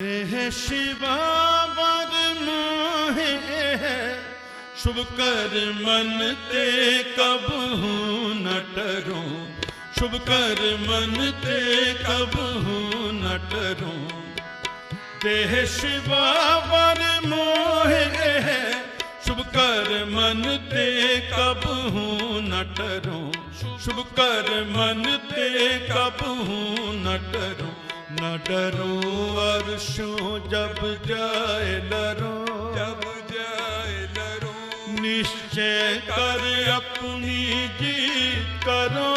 ਇਹ ਸ਼ਿਵਾ ਵਰ ਮੋਹਿ, ਸ਼ੁਭ ਕਰ ਮਨ ਤੇ ਕਬਹੂ ਨ ਟਰੋ। ਸ਼ੁਭ ਕਰ ਮਨ ਤੇ ਕਬਹੂ ਨ ਟਰੋ। ਦੇਹ ਸ਼ਿਵਾ ਵਰ ਮੋਹਿ, ਸ਼ੁਭ ਕਰ ਮਨ ਤੇ ਕਬਹੂ ਨ ਟਰੋ। ਸ਼ੁਭ ਕਰ ਮਨ ਤੇ ਕਬਹੂ ਨ ਟਰੋ ਨ ਡਰੋ ਅਰਸ਼ੋਂ ਜਬ ਜਾਏ ਲਰੋ ਜਬ ਜਾਏ ਲਰੋ ਨਿਸ਼ਚੈ ਕਰ ਆਪਣੀ ਜੀਤ ਕਰੋ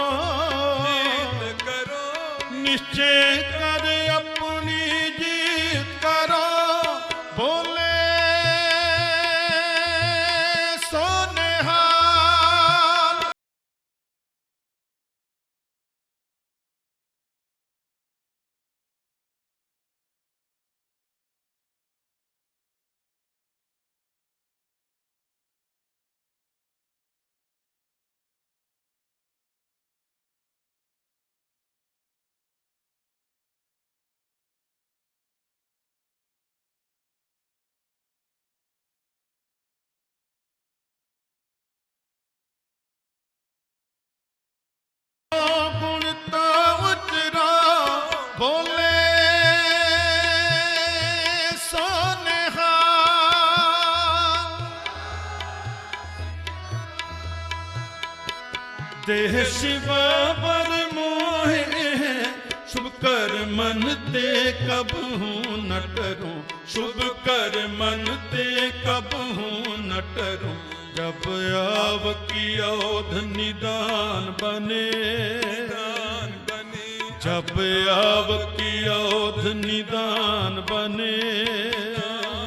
ਜੀਤ ਕਰੋ ਨਿਸ਼ਚੈ ਕਰ ਆਪਣੀ ਜੀਤ ਦੇਹ ਸ਼ਿਵਾ ਪਰ ਮੋਹਿ ਸ਼ੁਭ ਕਰ ਮਨ ਤੇ ਕਬਹੂ ਨ ਟਰੋ ਸ਼ੁਭ ਕਰ ਮਨ ਤੇ ਕਬਹੂ ਨ ਟਰੋ ਜਬ ਆਵ ਕੀ ਔਧ ਨਿਦਾਨ ਬਨੇ। ਦਾਨ ਬਨੇ। ਜਬ ਆਵ ਕੀ ਔਧ ਨਿਦਾਨ ਬਨੇ।